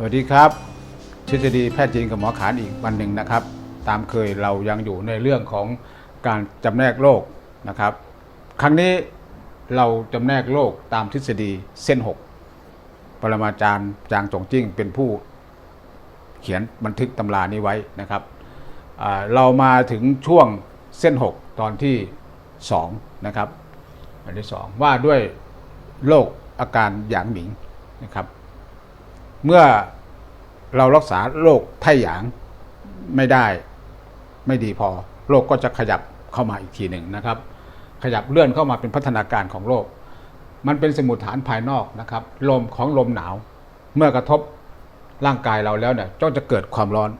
สวัสดีครับทฤษฎีแพทย์จีนกับหมอขานอีกวันหนึ่งนะครับ ตามเคยเรายังอยู่ในเรื่องของการจำแนกโรคนะครับ ครั้งนี้เราจำแนกโรคตามทฤษฎีเส้น 6 ปรมาจารย์จางจงจิ้งเป็นผู้เขียนบันทึกตำรานี้ไว้นะครับ เรามาถึงช่วงเส้น 6 ตอนที่ 2 นะครับ อันที่ 2 ว่าด้วยโรคอาการหยางหมิงนะครับ เมื่อเรารักษาโรคไท่หยางไม่ได้ ไม่ดีพอโรคก็จะขยับเข้ามาอีกทีหนึ่งนะครับ ขยับเลื่อนเข้ามาเป็นพัฒนาการของโรคมันเป็นสมุดฐานภายนอกนะครับ ลมของลมหนาว เมื่อกระทบร่างกายเราแล้วเนี่ยก็จะเกิดความร้อน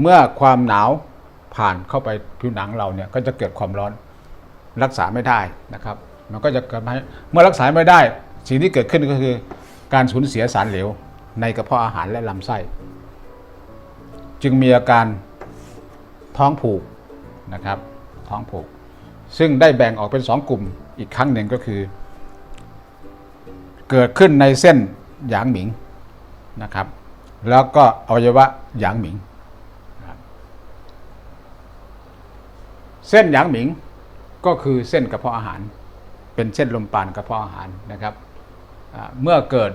เมื่อความหนาวผ่านเข้าไปผิวหนังเราเนี่ยก็จะเกิดความร้อนรักษาไม่ได้นะครับ มันก็จะเกิดมาเมื่อรักษาไม่ได้ สิ่งที่เกิดขึ้นก็คือการสูญเสียสารเหลว ในกระเพาะอาหารและลำไส้ จึงมีอาการท้องผูกนะครับ ท้องผูก ซึ่งได้แบ่งออกเป็นสองกลุ่มอีกครั้งหนึ่งก็คือ เกิดขึ้นในเส้นหยางหมิงนะครับ แล้วก็อวัยวะหยางหมิง เส้นหยางหมิงก็คือเส้นกระเพาะอาหาร เป็นเส้นลมปานกระเพาะอาหารนะครับ เมื่อเกิด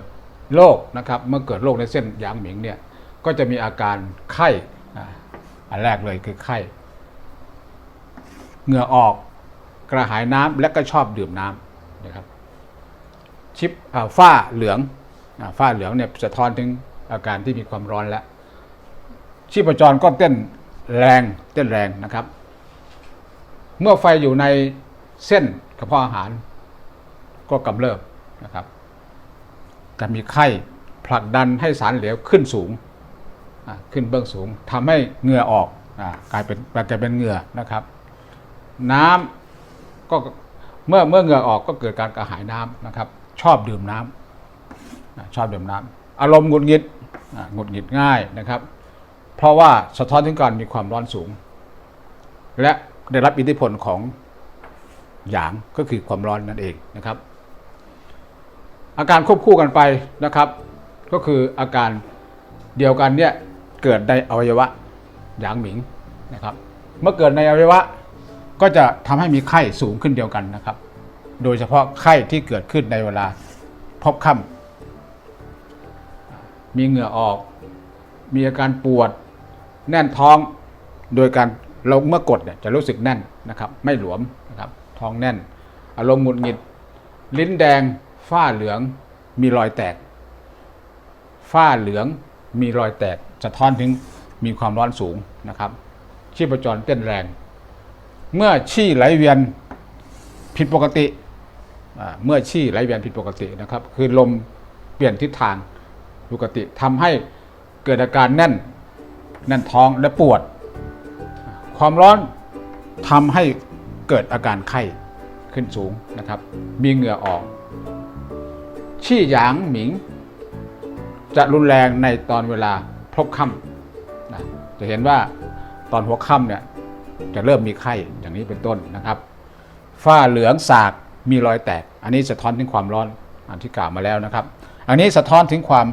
โรคนะครับเมื่อเกิดโรคในเส้นหยางหมิงเนี่ยก็จะมีอาการไข้อันแรกเลยคือไข้ เหงื่อออกกระหายน้ำและก็ชอบดื่มน้ำนะครับชิปฝ้าเหลืองอฝ้าเหลืองเนี่ยสะท้อนถึงอาการที่มีความร้อนแล้ว ชีพจรก็เต้นแรงเต้นแรงนะครับ เมื่อไฟอยู่ในเส้นกระเพาะอาหารก็กำเริบนะครับ จะมีไข้ผลักดันให้สารเหลวขึ้นสูงขึ้นเบื้องสูงทำให้เหงื่อออกอกลายเป็นกลายเป็นเหงื่อนะครับ น้ำก็เมื่อเมื่อเหงื่อออกก็เกิดการกระหายน้ำนะครับ ชอบดื่มน้ำอ่าชอบดื่มน้ำอารมณ์หงุดหงิดหงุดหงิดง่ายนะครับ เพราะว่าสะท้อนถึงการมีความร้อนสูง และได้รับอิทธิพลของหยางก็คือความร้อนนั่นเองนะครับ อาการควบคู่กันไปนะครับ ก็คืออาการเดียวกันเนี่ยเกิดในอวัยวะหยางหมิงนะครับ เมื่อเกิดในอวัยวะก็จะทำให้มีไข้สูงขึ้นเดียวกันนะครับ โดยเฉพาะไข้ที่เกิดขึ้นในเวลาพบค่ำมีเหงื่อออก มีอาการปวด แน่นท้องโดยการเราเมื่อกดเนี่ยจะรู้สึกแน่นนะครับ ไม่หลวมนะครับ ท้องแน่น อารมณ์หงุดหงิด ลิ้นแดง ฝ้าเหลืองมีรอยแตก ฝ้าเหลืองมีรอยแตกสะท้อนถึงมีความร้อนสูงนะครับ ชีพจรเต้นแรง เมื่อชี่ไหลเวียนผิดปกติ เมื่อชี่ไหลเวียนผิดปกตินะครับ คือลมเปลี่ยนทิศทางปกติทำให้เกิดอาการแน่นแน่นท้องและปวด ความร้อนทำให้เกิดอาการไข้ขึ้นสูงนะครับ มีเหงื่อออก ชี่หยางหมิง จะรุนแรงในตอนเวลาพบค่ำนะจะเห็นว่าตอนหัวค่ำเนี่ยจะเริ่มมีไข้อย่างนี้เป็นต้นนะครับ ฝ้าเหลืองสากมีรอยแตก อันนี้สะท้อนถึงความร้อนอันที่กล่าวมาแล้วนะครับ อันนี้สะท้อนถึงความ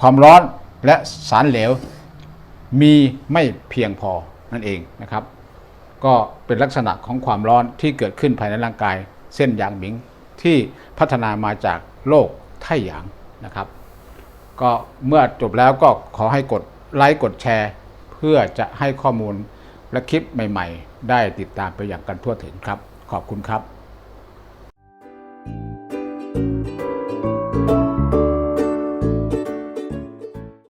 ความร้อนและสารเหลว มีไม่เพียงพอนั่นเองนะครับ ก็เป็นลักษณะของความร้อนที่เกิดขึ้นภายในร่างกาย เส้นหยางหมิง ที่พัฒนามาจากโรคไท่หยางนะครับ ก็เมื่อจบแล้วก็ขอให้กดไลค์กดแชร์ เพื่อจะให้ข้อมูลและคลิปใหม่ ๆ ได้ติดตามไปอย่างกันทั่วถึงครับ ขอบคุณครับ